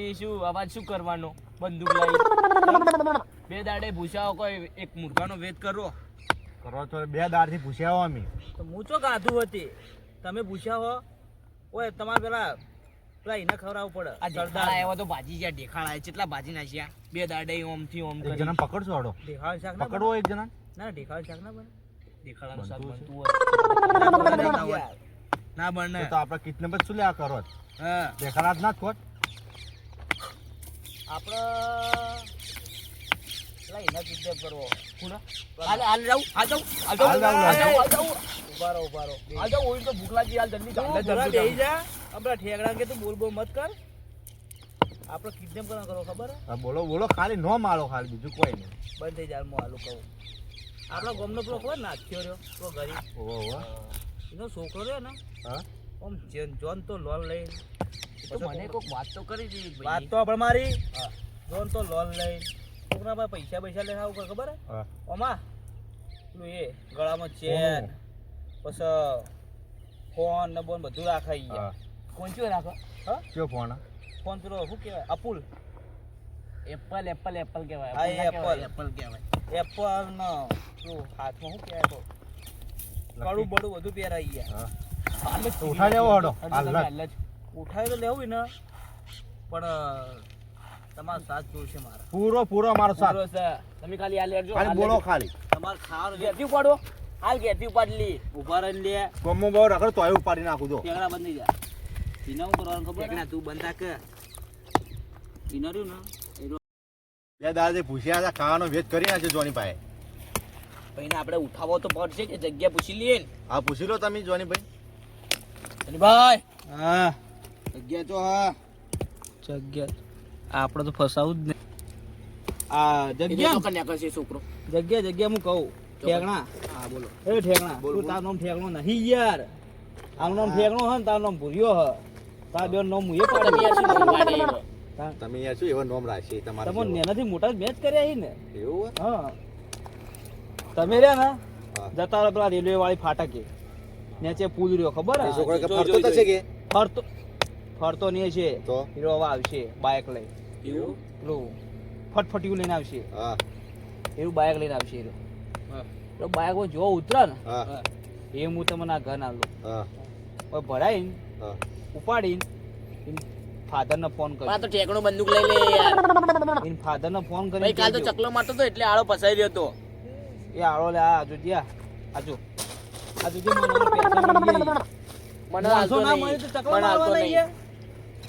પણ તમે શું અવાજ શું કરવાનો? બંદૂક લઈ બે દાડે ભૂસાઓ કોઈ એક મુર્ગાનો વેદ કરો. કરો તો બે દાડથી પૂછ્યા હો અમે. તો હું તો ગાધું હતી? તમે હો? ઓય તમારે પેલા પેલા એને ખવડાવવું પડે. આ સરદાર આવ્યો તો ભાજી જ્યાં ઢેખાડા કેટલા ભાજી નાખ્યા? બે દાડે ઓમથી ઓમ કરી. જણા પકડશો આડો ઢેખાળ શાક ના પકડવો એક જણા ના ઢેખાળ શાક ના બને. ઢેખાળાનું શાક બનતું હોય. ના બને. તો આપણે કિડનેપ શું લે આ કરો હા. દેખાડા જ ના ખોટ. આપણે કિડનેપ કરવો. હાલ હાલ જાઉં હાલ જાઉં હાલ જાઉં હાલ જાઉં, હાલ હાલ જાઉં હાલ જાઉં. ઊભા રહો ઊભા રહો. હાલ જાઉં ઓય તો ભૂખ લાગી હાલ જલ્દી ચાલ. જલ્દી બેહી જા. આપણા ઠેકડા કે તું બોલ બોલ મત કર. આપણે કિડનેપ કરવા કરો ખબર? હા, બોલો બોલો ખાલી નો મારો ખાલી બીજું કોઈ નહીં. બંધ થઈ જાય હું હાલું કહું. આપણો ગમનો પેલો ખબર નાખ્યો રહ્યો તો ગરીબ. ઓહો એનો છોકરો રહ્યો ને હા? આમ જોન તો લોન લઈ તો મને કોક વાત તો કરી હતી વાત તો આપણે મારી. લોન તો લોન લઈ છોકરા પાસે પૈસા પૈસા લઈને આવું ખબર હે? ઓમા પેલું એ ગળામાં ચેન પછી ફોન ને બોન બધું ગયા. કોણ ચો રાખો હા? કયો ફોન? ફોન પેલો શું કહેવાય? અપુલ. એપલ એપલ એપલ કહેવાય. હા, એપલ એપલ. કહેવાય, એપલ નો શું હાથમાં શું કહેવાય તો? કડું બડું બધું પહેરાઈ ગયા. હા. ઉઠાડ્યો હાડો. હાલ જ. ઉઠાવી તો લેવું ને. પણ તમારો સાથ જોઈશે મારા. પૂરો પૂરો મારો સાથ. પૂરો તમે ખાલી આ લેજો ખાલી બોલો. ખાલી. તમારે ખાવાનું ઘેરથી ઉપાડો. હાલ ઘેરથી ઉપાડલી. ઊભા રહી લે. ગમો બહુ રખડ તોય ઉપાડી નાખું જો. ટેકડા બંધ થઈ જાય. એના હું કરવાનું ખબર ટેકડા તું બંધા કે એના રહ્યું ને? બે પૂછ્યા હતા ખાવાનો વેચ કરી નાખ્યો જોની ભાઈ પછી આપણે ઉઠાવો તો પડશે કે જગ્યા પૂછી લઈએ હા પૂછી લો તમે જોની ભાઈ. ભાઈ! હા. જગ્યા તો હા. જગ્યા. આપણે તો ફસાવું જ નહીં આ જગ્યા તો કન્યા કરશે છોકરો. જગ્યા જગ્યા હું કહું. ઠેકણા. હા બોલો. એ ઠેકણા. તું તારું નામ ઠેકણો નહીં યાર. આનું નામ ઠેકણો હે ને તારું નામ ભૂર્યો હે. તાર બે નામ હું એ પાડી. તમે યાર શું એવો નોમ રાખશે તમારે તમે નેનાથી મોટા મેચ કર્યા હી ને. એવું હા? તમે રહ્યા ને હા. જતા પેલા રેલવે વાળી ફાટકે. નીચે પુલ રહ્યો ખબર હે? છોકરો કે ફરતો તો છે કે? ફરતો ફરતો નહીં છે તો? હીરો હવે આવશે બાઇક લઈ. એવું? પેલું ફટફટિયું લઈને આવશે. હા. એવું બાઇક લઈને આવશે હીરો. તો બાઇક જો ઉતરે ને. હા. એ હું તમને આ ઘર આલું. ભરાઈને ઉપાડીને ફાધર ને ફોન કર્યો તો ઠેકણો બંદૂક લઈ લે યાર. ફાધર ને ફોન ભાઈ કાલ તો ચકલો મારતો તો એટલે આળો ફસાઈ રહ્યો તો એ આળો લે આ જોજ્યા આજો આજુ જોજે મને પૈસા મને ના નહીં. તો ચકલા મને મારવા નહીં.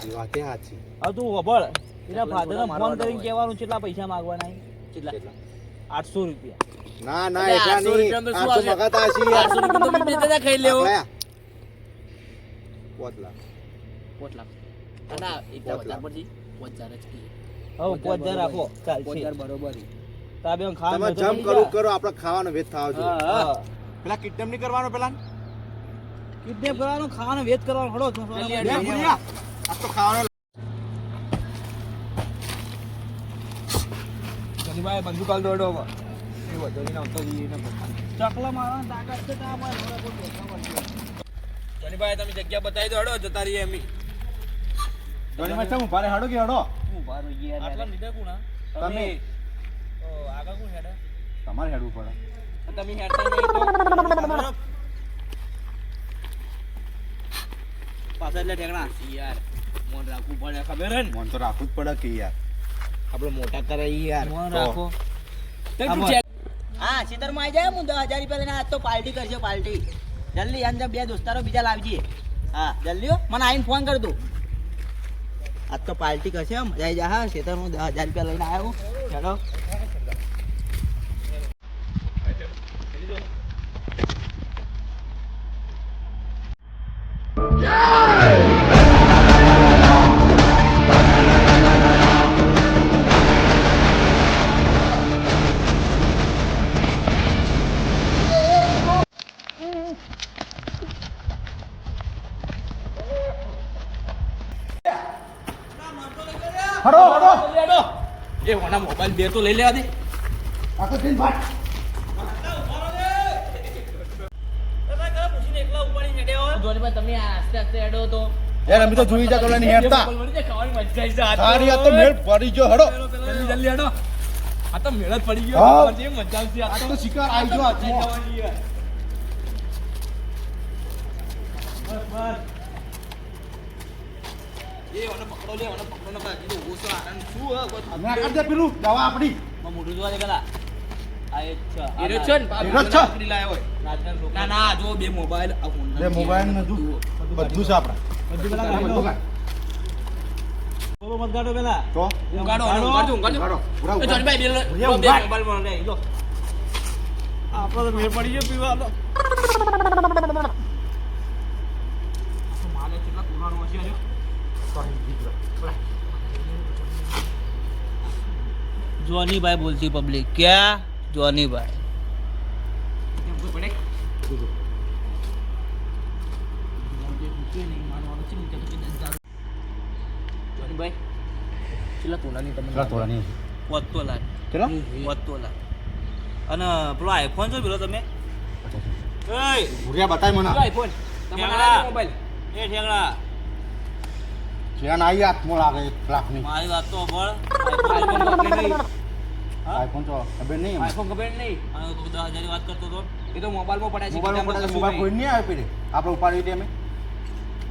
નહીં એ વાતે સાચી. હવે તું વભળ એના ફાધરને ફોન કરીને કહેવાનું કેટલા પૈસા માંગવાના છે? કેટલા? કેટલા? આઠસો રૂપિયા. ના ના એટલા નહીં. રૂપિયામાં તો શું આઠસો મગાતા હશે આઠસો રૂપિયા તો બે ખાઈ લેવો. પોત લાખ. પોચ લાખ. ના, ના વધારે લાખ. પછી. હજાર જ હવે પોચ હજાર રાખો ચાલશે. બરોબર. તાર બેન તમે જમ કરું કરો આપણે ખાવાનો વેત થવા. હા. પેલા કિડનેપ નહીં કરવાનો પેલા કિડનેપ કરવાનો ખાવાનો વેત કરવાનો. હળો આ તો ખાવાનો ભાઈ બંદૂક દોડો હવે. એ એને મારવાનો તાકાત છે તો તમે જગ્યા બતાવી દો હડો જતા રહીએ અમે જોની માં ઊભા રહે, કે હાડો? યાર. આટલા લીધા કોણ તમે આગળ કોણ હેડે? તમારે હેડવું પડે. તમે હેડતા નહીં તો? પાછા એટલે ઠેકણા. યાર. મોન રાખવું પડે ખબર હે મોન તો રાખવું જ પડે કે યાર. આપણે મોટા કરે યાર. મોન રાખો. હા સીતર સીતરમાં આવી જાય હું દસ હજાર રૂપિયા લઈને આજ તો પાર્ટી કરશે પાર્ટી. જલ્દી અંદર બે દોસ્તારો બીજા લાવજે. હા જલ્દી હો. મને આવીને ફોન કર દઉં આજ તો પાર્ટી કરશે મજા આવી જાય હા હું દસ હજાર રૂપિયા લઈને આવ્યો ચલો. હાડો ઓના બે તો લઈ લેવા દે. આ દિન ભાઈ તમે આસ્તે આસ્તે હેડો તો. યાર અમે તો જોઈ જા તો નહીં હેડતા. મળી મજા આવી આ તો મેળ પડી ગયો હડો. જલ્દી જલ્દી હેડો. આ તો મેળ જ પડી ગયો. જે મજા આવશે આ તો. શિકાર આવી ગયો હાથમાં. એ ઓને પકડો લે ઓને પકડો ને બાકી તો ઓછો આનંદ શું હે કોઈ અમે આ કરી દે પેલું દવા આપણી માં મોઢું જોવા દે પેલા આ એક છે આ એ રહ્યો છે ને એ રહ્યો જ છે. પકડી લાયો હોય નાચના છોકરા. ના ના જો બે મોબાઈલ આ ફોન બે મોબાઈલ ને બધું બધું છે આપણા બધું કાંઈ. બોલો મત ગાડો પેલા તો ઊંઘાડો ઓને ઊંઘાડજો ઊંઘાડજો કાઢો. પૂરા એ ઊભા. જોનીભાઈ બે લો- ભૂરિયા બે ઊંઘાડ. મોબાઈલમાં લે લો આપણો તો મેળ પડી ગયો પીવાનો માલે કેટલા પુરાણો હશે જોનીભાઈ બોલતી પબ્લિક ક્યાં? જોનીભાઈ ભાઈ કોઈ પડે જોનીભાઈ કેટલા તોલાની તમને કેટલા તોલાની હશે? લાખ કેટલા? પોત લાખ અને પેલો આઈફોન જો પેલો તમે? એય! ભૂરિયા બતાય મને. આઈફોન તમારા મોબાઈલ એ ઠેકડા ચેન આવી હાથમાં લાગે એક લાખની. મારી વાત તો બળ આઈફોન ખબર નહીં? આઈફોન તો ખબર નહીં. આઈફોન ખબર નહીં. આ તો દસ હજારની વાત કરતો હતો. એ તો મોબાઈલમાં પડ્યા છે મોબાઈલ ઉપર કીધામાં કશું મોબાઈલ કોઈ નહીં. આવે પેલે આપણે ઉપાડી દે અમે.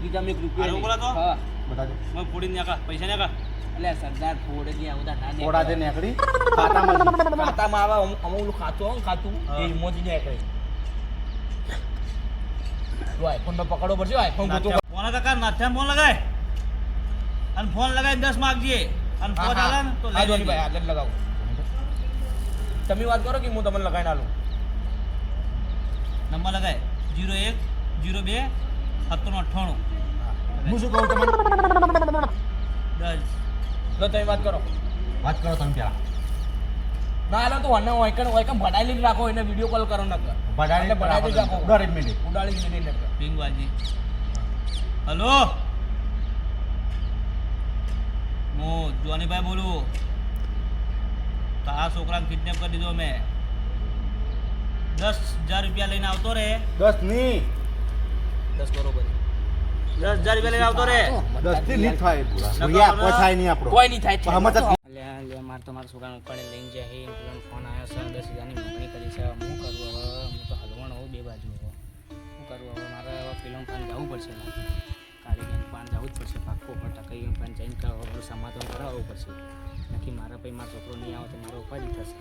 કીધામાં એક રૂપિયા આવું નહીં. તો? હા. બધા મેં ફોડી નાખા. પૈસા નાખા. એટલે સરદાર ફોડે ની આવું ના દે થોડા જે નીકળી. ખાતામાં જ. ખાતામાં આવે અમુક ખાતું હોય ખાતું એ મોજી જાય કઈ તો આઈફોનમાં પકડવો પડશે આઈફોન ગોતો. ફોન કાકા નાથ્યા ફોન લગાય. અને ફોન લગાવીને દસ માગજે અને ફોન આવે ને તો લઈ ભાઈ. આગળ લગાવો. તમે વાત કરો કે હું તમને લગાવીને આલું? નંબર લગાય. જીરો એક જીરો બે સત્તર અઠ્ઠાણું. હું. શું કહું તમને? દસ લો તમે વાત કરો. વાત કરો તમે પેલા. ના આલો તો અને ઓયકણ ઓયકણ ભડાઈ લઈને રાખો એને વીડિયો કોલ કરો નકર. બધાને એટલે રાખો. ઉડાડી મિનિટ. ઉડાડી મિનિટ નકર. પિંગવાજી હલો? હું જોનીભાઈ બોલું. તારા છોકરાને કિડનેપ કરી દીધો મેં. દસ હજાર રૂપિયા લઈને આવતો રે. દસની. દસ બરોબર. દસ હજાર રૂપિયા લઈને આવતો રે. દસથી નહીં થાય કોઈ થાય નહીં આપણો. કોઈ નહીં થાય છે. પણ હમણાં તો એટલે આ લે મારે તો મારા છોકરાને ઉપાડે લઈને જાય ફોન આવ્યો છે દસ હજારની માંગણી કરી છે. હું કરું હવે? હું તો હલવણ હોઉં બે બાજુ. કરું હવે? મારે ફિલ્મ પેલું જવું પડશે. પાન જવું જ પડશે પાક્કો પર ટકાઈ પણ જઈને બધું સમાધાન કરાવવું પડશે. નક્કી મારા પછી મારો છોકરો નહીં આવે તો મારો ઉપાધિ થશે.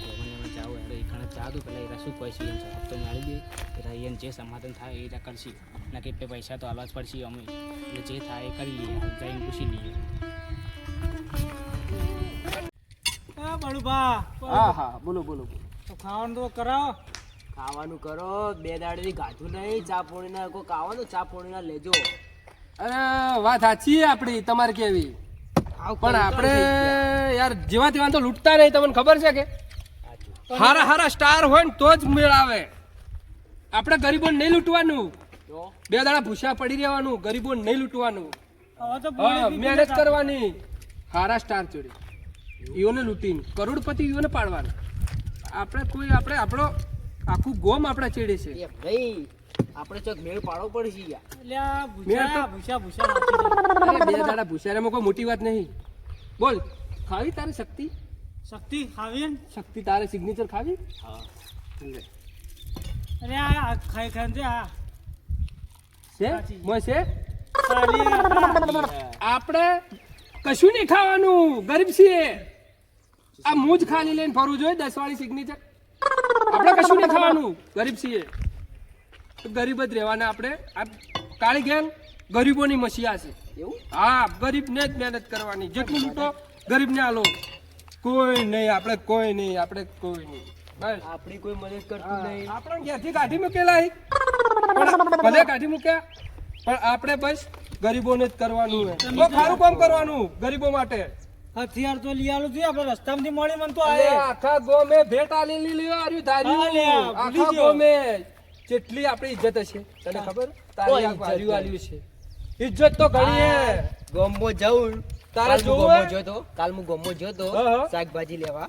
તો મને એમાં જાવું એટલે એ કણે ચા દઉં પેલા એરા શું કહે છે એમ હપ્તો તો મારી દે. એટલે એને જે સમાધાન થાય એ કરશે. નક્કી પે પૈસા તો હાલવા જ પડશે અમે. એટલે જે થાય એ કરીએ જઈને પૂછી લઈએ. બળુભા હા હા બોલો બોલો. તો ખાવાનું તો કરાવો. ખાવાનું કરો બે દાડેથી ગાધું નહીં ચા પોણીના કોઈ ખાવાનું ચા પોણીના લેજો. અરે વાત સાચી આપણી તમારે કેવી? પણ આપણે યાર જેવા તેવા તો લૂંટતા નહીં તમને ખબર છે કે? હારા હારા સ્ટાર હોય ને તો જ મેળ આવે. આપણે ગરીબોને નહીં લૂંટવાનું. બે દાડા ભૂસા પડી રહેવાનું ગરીબોને નહીં લૂંટવાનું. મહેનત કરવાની. હારા સ્ટાર જોડે. ઈઓને લૂંટીને કરોડપતિ ઈઓને પાડવાનું. આપણે કોઈ આપણે આપણો આખું ગોમ આપણા ચેડે છે. ભાઈ આપણે ચોક મેળ પાડો પડશે યાર. ભૂસા ભૂસા ભૂસા બે દાડા ભૂસારામાં કોઈ મોટી વાત નહીં. બોલ ખાવી તારે શક્તિ? શક્તિ ખાવી શક્તિ તારે સિગ્નેચર ખાવી? હા. અરે આ ખાઈ ખાઈ દે આ છે? મોય છે? આપણે કશું નહીં ખાવાનું ગરીબ છીએ. આ મૂજ ખાલી લઈને ફરવું જોઈએ દસ વાળી સિગ્નેચર આપણે કશું નહીં ખાવાનું ગરીબ છીએ. તો ગરીબ જ રહેવાના આપણે. આ કાળી ગેંગ ગરીબોની મસીહા છે. એવું? હા ગરીબને જ મહેનત કરવાની. જેટલું લૂંટો ગરીબને આલો. કોઈ નહીં આપણે કોઈ નહીં આપણે કોઈ નહીં. બસ. આપણી કોઈ મદદ કરતું નહીં. આપણે ઘેરથી કાઢી મૂકેલા ભલે કાઢી મૂક્યા પણ આપણે બસ ગરીબોને જ કરવાનું. સારું કામ કરવાનું ગરીબો માટે. હથિયાર તો લઈ આલું છું આપણે રસ્તામાંથી મળી મને તો આખા ગોમે ભેટ આલી લ્યો આર્યું ધાર્યું. આખા ગોમે. જેટલી આપણી ઇજ્જત હશે તને ખબર? તારી આ આલ્યું આલ્યું છે. ઇજ્જત તો ઘણી હે. ગોમો જવું તારે જો હું જોવું ગોમો કાલ હું ગોમ્બો જોતો હા, હા. શાકભાજી લેવા.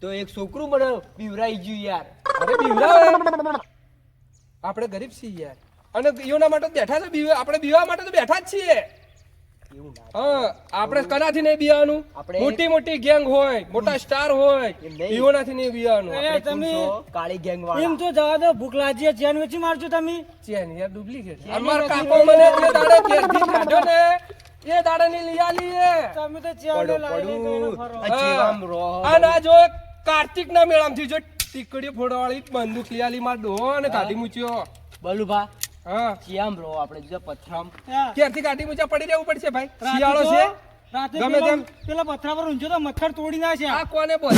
તો એક છોકરું મને બીવરાઈ ગયું યાર. અરે બીવડાવે આપણે ગરીબ છીએ યાર. અને એના માટે તો બેઠા છે બીવા આપણે બીવા માટે તો બેઠા જ છીએ. આપણે કનાથી નહીં બિયાનું મોટી મોટી ગેંગ હોય મોટા સ્ટાર હોય એમ નહીં. એ તમે કાળી ગેંગ એમ તો જવા દો ભૂખ લાગી ચેન વેચી મારજો તમે. ચેન યાર ડુપ્લિકેટ. અમાર કાકો મને એ દાડે ઘેરથી કાઢ્યો ને એ દાડે ની લઈ આલી એ તમે તો ચેન કઈને ફરો. આ રો. અને આ જો કાર્તિક ના મેળામાંથી જો ટીકડી ફોડવાળી બંદૂક લઈ આલી માર ડોહો અને કાઢી મૂચ્યો. બલુભા હા. રહો આપણે જો પથરામ. ક્યારથી કાઢી મૂચ્યા પડી રહેવું પડશે ભાઈ. શિયાળો છે. રાતે ગમે તેમ. પેલા પથરા પર ઊંચો તો મચ્છર તોડી નાખ્યા આ કોને બોલ?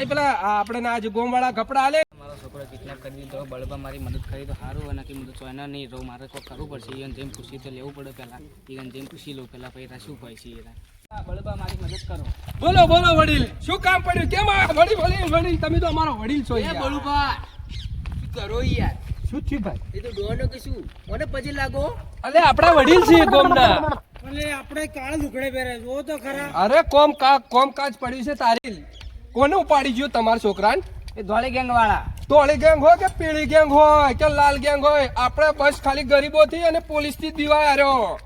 એ પેલા આપણે ના આજ ગોમ વાળા કપડા આલે મારો છોકરો કિડનેપ કરી દીધો. બળબા મારી મદદ કરી તો સારું અને કે મદદ તો ચોયના નહીં રહું. મારે કોઈ કરવું પડશે. ઈવન જેમ પૂછી તો લેવું પડે પહેલાં ઈવન જેમ પૂછી લઉં પેલા. પછી શું હોય છે એ બળબા મારી મદદ કરો. બોલો બોલો વડીલ. શું કામ પડ્યું? કેમ વડીલ વડીલ વડીલ? તમે તો અમારો વડીલ છો એ બલુભા શું કરો યાર. શું થયું ભાઈ? એ તો ડોનો કે શું મને પછી લાગો. અલે આપણા વડીલ છે ગોમના. અલે આપણે કાળા લુગડે પહેરે જો તો ખરા. અરે કોમ કા કોમ કાજ પડ્યું છે તારી કોને ઉપાડી ગયો તમારા છોકરાને? એ ધોળી ગેંગ વાળા. ધોળી ગેંગ હોય કે પીળી ગેંગ હોય કે લાલ ગેંગ હોય? આપણે બસ ખાલી ગરીબોથી અને પોલીસથી થી દીવાય આર્યો.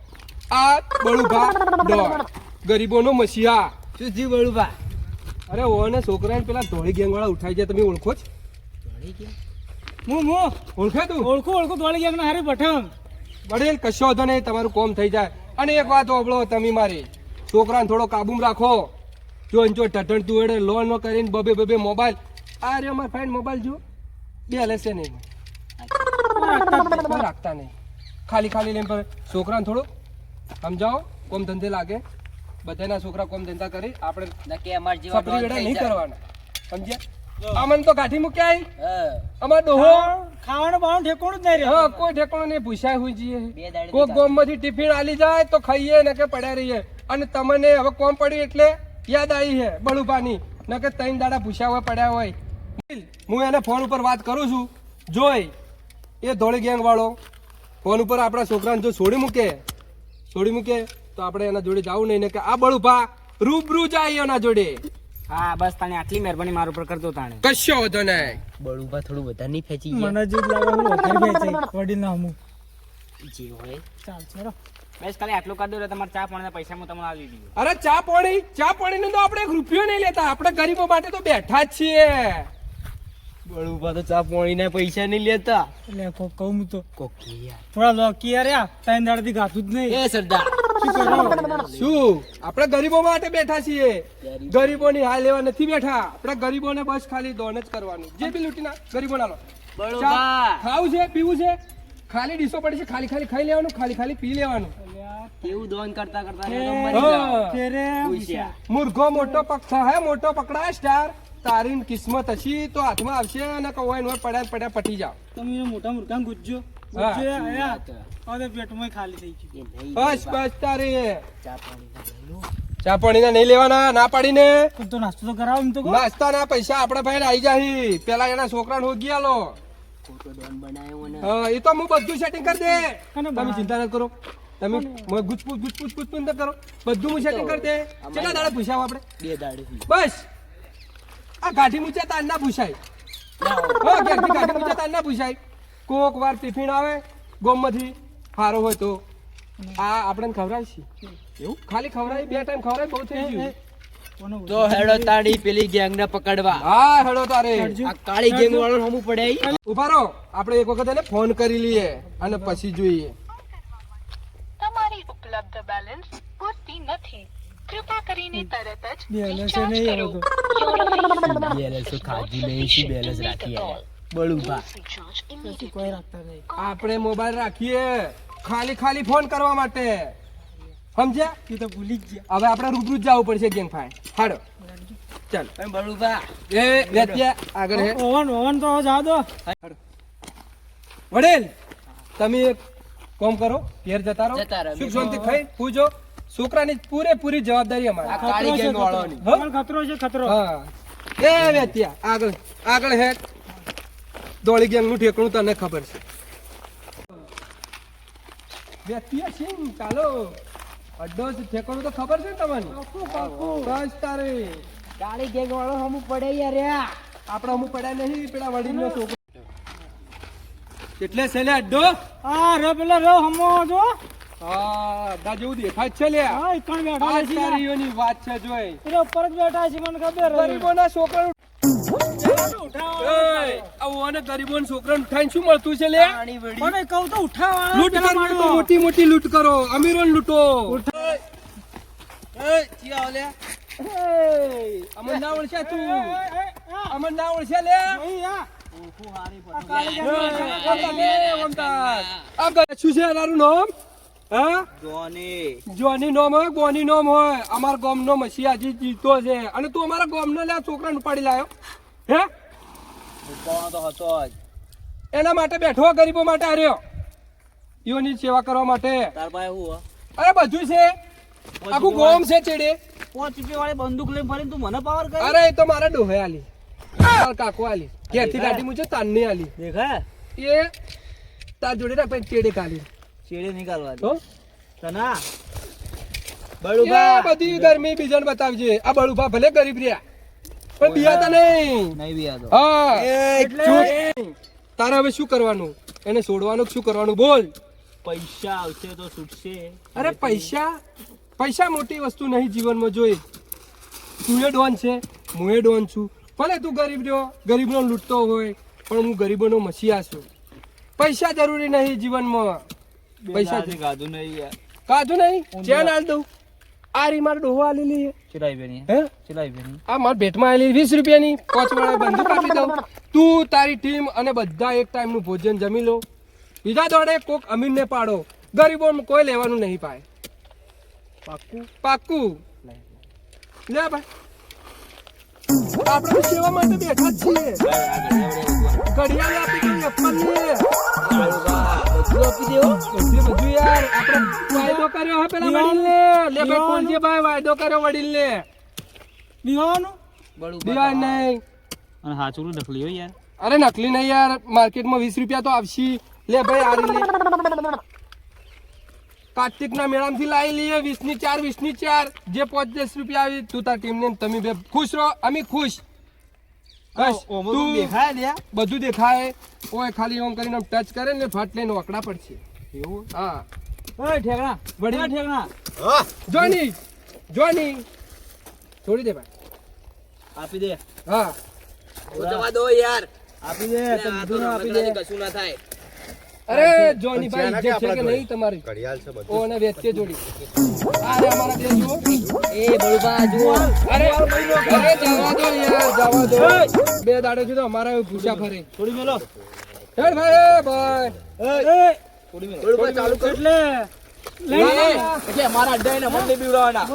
આ બળુભા ડોર ગરીબોનો મસીહા. શું જી બળુભા? અરે ઓને છોકરાને પેલા ધોળી ગેંગ વાળા ઉઠાઈ જાય તમે ઓળખો જ હું હું ઓળખે તું? ઓળખું ઓળખું. દોડી ગયા હારી પઠાણ. વડીલ કશો વાંધો નહીં તમારું કોમ થઈ જાય. અને એક વાત હોબળો તમે મારી. છોકરાને થોડો કાબુમાં રાખો. જો જો ટટણ તું એડે લોન નો કરીને બબે બબે મોબાઈલ. આ રે અમાર ફાઇન મોબાઈલ જો. બે લેશે નહીં. રાખતા નહીં. ખાલી ખાલી લઈને પર છોકરાને થોડું સમજાવો કોમ ધંધે લાગે. બધાના છોકરા કોમ ધંધા કરી. આપણે નહીં કરવાના. સમજ્યા? આમન તો કાઠી મૂક્યા અમાર ડોહો. ખાવાનું બાવાનું ઠેકોણું જ નહીં હા કોઈ ઠેકાણું નહીં ભૂસાય હોય જઈએ. કોઈ ગોમમાંથી ટિફિન આલી જાય તો ખાઈએ ને કે પડ્યા રહીએ. અને તમને હવે કોમ પડ્યું એટલે યાદ આવી છે બળુભાની. ન કે ત્રણ દાડા ભૂસ્યા હોય પડ્યા હોય. હું એને ફોન ઉપર વાત કરું છું. જોઈ એ ધોળી ગેંગ વાળો ફોન ઉપર આપણા છોકરાને જો છોડી મૂકે છોડી મૂકે તો આપણે એના જોડે જવું નહીં. ને કે આ બળુભા રૂબરૂ જાય એના જોડે. હા બસ તને આટલી મહેરબાની મારા ઉપર કરજો તાણે. કશો વધો નહીં. બળુભા થોડું વધારે નહીં ફેંચી મને જ લાગે હું વધારે વડીલ ના હું જે હોય. ચાલ રો. બસ ખાલી આટલું કરી દો તમારે ચા પાણીના પૈસા હું તમને આવી દઉં અરે ચા પાણી? ચા પાણી તો આપણે એક રૂપિયો નહીં લેતા. આપણે ગરીબો માટે તો બેઠા જ છીએ. બળુભા તો ચા પાણીના પૈસા નહીં લેતા. એટલે કોક કહું તો. કોકી થોડા લોકી રહ્યા ત્રણ દાડાથી ગાતું જ નહીં. એ સરદાર. શું? આપણે ગરીબો માટે બેઠા છીએ. ગરીબોની હાલ લેવા નથી બેઠા. આપણે ગરીબોને બસ ખાલી દોન જ કરવાનું. જે બી લૂંટીના ગરીબો ના લો ખાવું છે પીવું છે? ખાલી ડીસો પડે છે ખાલી ખાલી ખાઈ લેવાનું ખાલી ખાલી પી લેવાનું. કેવું દોન કરતા કરતા. હા. મુર્ગો મોટો પક્ષ હે મોટો પકડાય સ્ટાર તારી કિસ્મત હશી તો હાથમાં આવશે અને કવાય પડ્યા પડ્યા પટી જાવ તમે મોટા મુર્ગા ગુજજો હા. આયા હવે પેટમાં ખાલી થઈ ગયું. બસ બસ તારી. ચા પાણીના લઈ લો. ચા નહીં લેવાના ના પાડીને. તો નાસ્તો તો કરાવો એમ તો કહો. નાસ્તાના પૈસા આપડા ભાઈ આવી જાય પેલા એના છોકરાને હોગી આલો? ખોટો દોન બનાવ્યો ને. હા, એ તો હું બધું સેટિંગ કરી દે. તમે ચિંતા ન કરો. તમે ગુચપુચ ગુચપુચ ગુચપુચ ન કરો. બધું હું સેટિંગ કરી દે. કેટલા દાડા પૂછાવ આપણે? બે બસ. આ ગાંઠી મૂચ્યા તાર ના પૂછાય હા ગાંઠી તાર ના પૂછાય કોક વાર ટિફિન આવે ગોમમાંથી સારો હોય તો. આ આપણે ખવડાય છે. એવું? ખાલી ખવડાય બે ટાઈમ ખવડાય બહુ થઈ ગયું. તો હેડો તાડી પેલી ગેંગ ને પકડવા. હા હેડો તારે. આ કાળી ગેંગ વાળો હમું પડે ઊભા રહો. આપણે એક વખત એને ફોન કરી લઈએ અને પછી જોઈએ. તમારી ઉપલબ્ધ બેલેન્સ પૂરતી નથી. કૃપા કરીને તરત જ બેલેન્સ નહીં કરો. આવતો. બેલેન્સ તો નહીં શું બેલેન્સ રાખી આયા? બળુભા. recharge કોઈ રાખતા નહીં. આપણે મોબાઈલ રાખીએ. ખાલી ખાલી ફોન કરવા માટે. સમજ્યા? એ તો ભૂલી જ ગયા. હવે આપણે રૂબરૂ જ જવું પડશે ગેમ ફાઈ હાડો ચાલ. બળુભા. એ વેત્યા આગળ હે. ઓવન ઓવન તો જા દો. વડેલ તમે એક કોમ કરો ઘેર જતા રહો. સુખ શાંતિ ખાઈ પૂજો. છોકરાની પૂરેપૂરી જવાબદારી અમારી. કાળી ગેંગ વાળોની. પણ ખતરો છે ખતરો. હા. એ વેત્યા આગળ આગળ હે. દોડી ગેંગ ઠેકણું તને ખબર છે. સિંહ ચાલો. અડ્ડો ઠેકણું તો ખબર છે ને તમને? બસ તારે. કાળી ગેંગ વાળો હમુ પડે યાર યા આપણે અમુક પડ્યા નહીં પેલા વડીલ નો છોકરો. એટલે છે લે અડ્ડો હા રો પેલા રો હમો જો. હા જેવું દેખાય છે લે હા એકણ બેઠા આ છે તારીઓની વાત છે જોઈ એના ઉપર જ બેઠા છે મને ખબર ગરીબોના છોકરા. મોટી મોટી લૂંટ કરો અમીરો લૂંટો અમર ના ઓળખ્યા તું અમર ના ઓળખ્યા લે શું છે તારું નામ હા? જોની. જોની નામ હોય ગોની નોમ હોય. અમારા ગામનો મસીહાજી જીતો છે. અને તું અમારા ગામનો લે છોકરાને ઉપાડી લાયો. હે? ઉપાડવાનો તો હતો જ. એના માટે બેઠો ગરીબો માટે આર્યો ઈઓની સેવા કરવા માટે. તાર પાસે હું અરે બધું છે. આખું ગોમ છે ચેડે પાંચ રૂપિયા વાળી બંદૂક લઈને ફરીને તું મને પાવર કરે? અરે એ તો મારા ડોહે આલી. તાર કાકો આલી. ઘેરથી ગાડી મૂકે તાનની આલી. દેખા એ તાર જોડે રાખ પછી ચેડે કાલી ચેડે નીકળવા દે. તો તના? બળુભા. બધી ગરમી બીજાને બતાવજે. આ બળુભા ભલે ગરીબ રહ્યા પણ બિયાતા નહીં. નહીં બિયાતો હા. તારે હવે શું કરવાનું? એને છોડવાનું શું કરવાનું? બોલ. પૈસા આવશે તો છૂટશે. અરે પૈસા? પૈસા મોટી વસ્તુ નહીં જીવનમાં જોઈ. તું એ ડોન છે હું એ ડોન છું. ભલે તું ગરીબ રહ્યો ગરીબનો લૂંટતો હોય પણ હું ગરીબોનો મસીહા છું. પૈસા જરૂરી નહીં જીવનમાં. પૈસા કાધું નહીં યાર. કાધું નહીં? ચેન આલ દઉં. આ રી મારે ડોહો આલેલી છે ચિલાઈ બેની હે? ચિલાઈ બેની આ માર ભેટમાં આવેલી વીસ રૂપિયાની. પાંચ વાળા બંદૂક આપી દઉં. તું તારી ટીમ અને બધા એક ટાઈમનું ભોજન જમી લો. બીજા દોડે કોક અમીરને પાડો. ગરીબો કોઈ લેવાનું નહીં પાય. પાક્કું. પાક્કું. લે ભાઈ. આપણે સેવા માટે બેઠા જ છીએ. ઘડિયાળ આપી દઉં એપલ બધું આપી દેવો. બધું બધું યાર. આપણે વાયદો કર્યો હે પેલા વડીલને. લે ભાઈ વાયદો કર્યો વડીલને. બીવાનું દિવાય નહીં. અને હાચું નકલી હોય યાર. અરે નકલી નહીં યાર. માર્કેટમાં વીસ રૂપિયા તો આવશે. લે ભાઈ આ લે. કાર્તિક ના મેળામાંથી લાવી લઈએ વીસની ચાર વીસની ચાર. જે પાંચ દસ રૂપિયા આવી તું તાર ટીમ ને તમે બે ખુશ રહો અમે ખુશ. બસ તું દેખાય લ્યા? બધું દેખાય. ઓય ખાલી ઓમ કરીને ટચ કરે ને ફાટ લઈને વકડા પડશે. એવું? હા. ઓય ઠેકણા વડીલ. ઓય હા. જોની જોની. છોડી દે ભાઈ. આપી દે. હા. જવા દો યાર. આપી દે આપી દે. કશું ના થાય. અરે જોની ભાઈ પણ ઇજ્જત છે કે નહીં તમારી? ઘડિયાળ છે બધું. ઓને અને વેચે જોડી. અરે અમારા બે જુઓ. એ બળબા જુઓ. અરે અરે જવા દો યાર જવા દો. બે દાડે થી અમારા ભૂસા ફરે. થોડી મેલો. હેડ ભાઈ એ ભાઈ. થોડી મેલો. બળુબા ચાલુ કર એટલે એટલે અમારા અડ્ડા એને મને બીવડાવવાના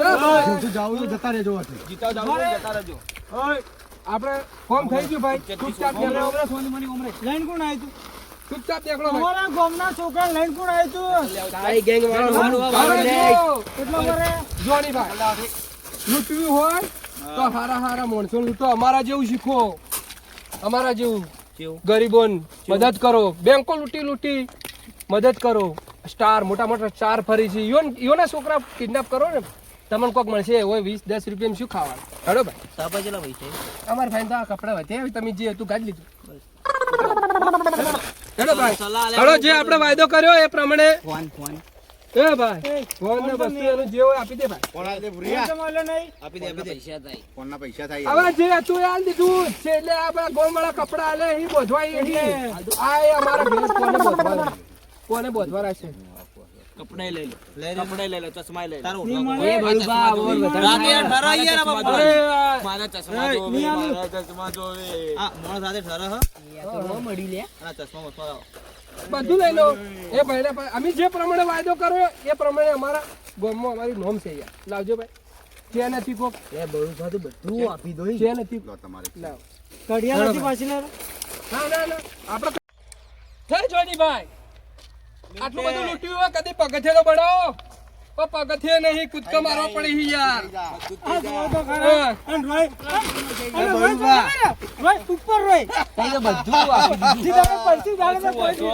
જીતાવ જાવ જતા રહેજો. આપણે ફોર્મ થઈ ગયું ભાઈ. ચૂપચાપ નીકળો લાઈન કોણ આવ્યું તું? ચૂપચાપ નીકળો અમારા ગામના છોકરા લાઈન કોણ આવ્યું તું તારી ગેંગ વાળો હવે જો, કેટલો કરે જોની ભાઈ. લૂંટવું હોય તો હારા હારા માણસો લૂંટો. અમારા જેવું શીખો. અમારા જેવું. ગરીબોન મદદ કરો. બેંકો લૂંટી લૂંટી મદદ કરો. સ્ટાર મોટા મોટા સ્ટાર ફરી છે. ઈવન યોના છોકરા કિડનેપ કરો ને. તમને કોક મળશે હોય વીસ દસ રૂપિયા શું ખાવાનું? હેડો ભાઈ. તાપા કેટલા પૈસા અમારા ભાઈ તો આ કપડા વધે તમે જે હતું ગાજ લીધું. હેડો ભાઈ. હેડો જે આપણે વાયદો કર્યો એ પ્રમાણે. Phone phone. એ ભાઈ ફોન ને વસ્તુ એનું જે હોય આપી દે ભાઈ. કોણ આ તે ભૂરિયા? તમારે નહીં. આપી દે આપી દે. પૈસા થાય. કોણના પૈસા થાય. હવે જે તું આલ દીધું. છે એટલે આપણા ગોમવાળા કપડા આલે એ બોધવાય એ આ એ અમારા ભેસ કોને બોધવા કોને બોધવા રાખશે કપડાય લઈ લો. કપડાય લઈ લો ચશ્મા લઈ લો. એ બળુબા ઓર આ મારા ચશ્મા જોવે. મારા ચશ્મા જોવે આ મોણ સાથે ઠરા હ. તો મળી લે. આ ચશ્મા લાવો. બધું લઈ લો. એ ભાઈ અમે જે પ્રમાણે વાયદો કર્યો એ પ્રમાણે અમારા ગામમાં અમારી નોમ છે યાર લાવજો ભાઈ. છે નથી કોક. એ બળુબા તો બધું આપી દો છે નથી. લો તમારે લાવ. ઘડિયાળ નથી પાછી ના ના ના. આપણે થઈ જોની ભાઈ આટલું બધું લૂંટ્યું હોય કદી પગથિયે તો બનાવો ઓ પગથિયે નહીં કૂદકો મારવા પડી યાર. આ જોવો તો ખરા. હા. રોય અને રોય રોય ઉપર રોય. તો બધું આપી સીધા પૈસી દાડે તો પૈસી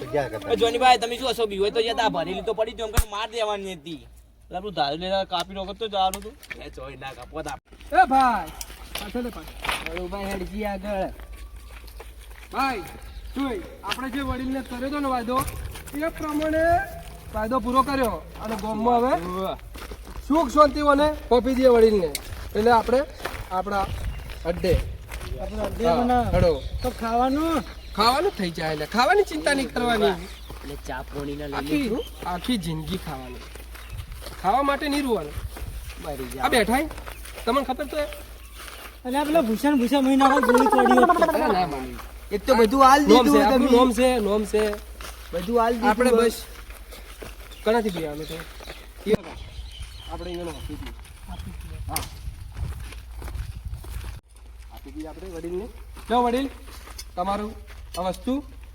જગ્યા જોનીભાઈ તમે શું અસો બી હોય તો યાદ આ ભરેલી તો પડી જ એમ માર દેવાની હતી. આપણું ધારી લેતા કાપી રોકત તો જવાનું તું એ ચોઈ ના કાપો તા. એ ભાઈ પાછળ પાછળ. ભાઈ હેડજી આગળ. ભાઈ જોઈ આપણે જે વડીલને કર્યો હતો ને વાયદો એ પ્રમાણે વાયદો પૂરો કર્યો અને ગામમાં હવે સુખ શાંતિ અને કોપી દઈએ વડીલને. એટલે આપણે આપણા અડ્ડે. તો ખાવાનું? ખાવાનું થઈ જાય એટલે ખાવાની ચિંતા નહીં કરવાની. એટલે ચા પોણીના લઈ આખી આખી જિંદગી ખાવાની. ખાવા માટે નહીં રૂવાનું. મરી આ જાઓ બેઠા તમને ખબર તો અને પેલા ભૂષણ ભૂષણ મહિના ગોળી તોડી ના માની. એક તો બધું હાલ છે દીધું તમે. નોમ છે નોમ છે. બધું હાલ દીધું આપણે બસ કણાથી પીવાનું તો એ વગર. આપણે એનો આપી દીધું હા. આપી દઈએ આપણે વડીલને. લો વડીલ તમારું આ વસ્તુ.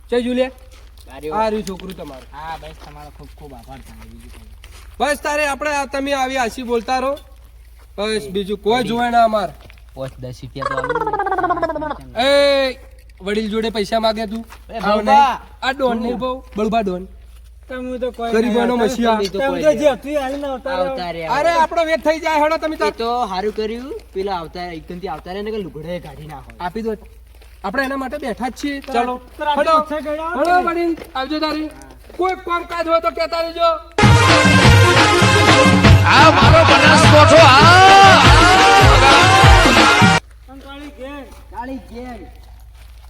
જય જુલિયા. આ રહ્યું છોકરું તમારું. હા બસ તમારો ખૂબ ખૂબ આભાર બીજું બસ તારે આપણે તમે આવી હાસી બોલતા રહો. બસ બીજું કોઈ જોવે ના અમાર. પોચ દસ રૂપિયા તો એ વડીલ જોડે પૈસા માગે તું? આ ડોન ને બહુ બળુભા ડોન. કોઈ ગરીબાનો હોય તો કાળી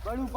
ก็ดู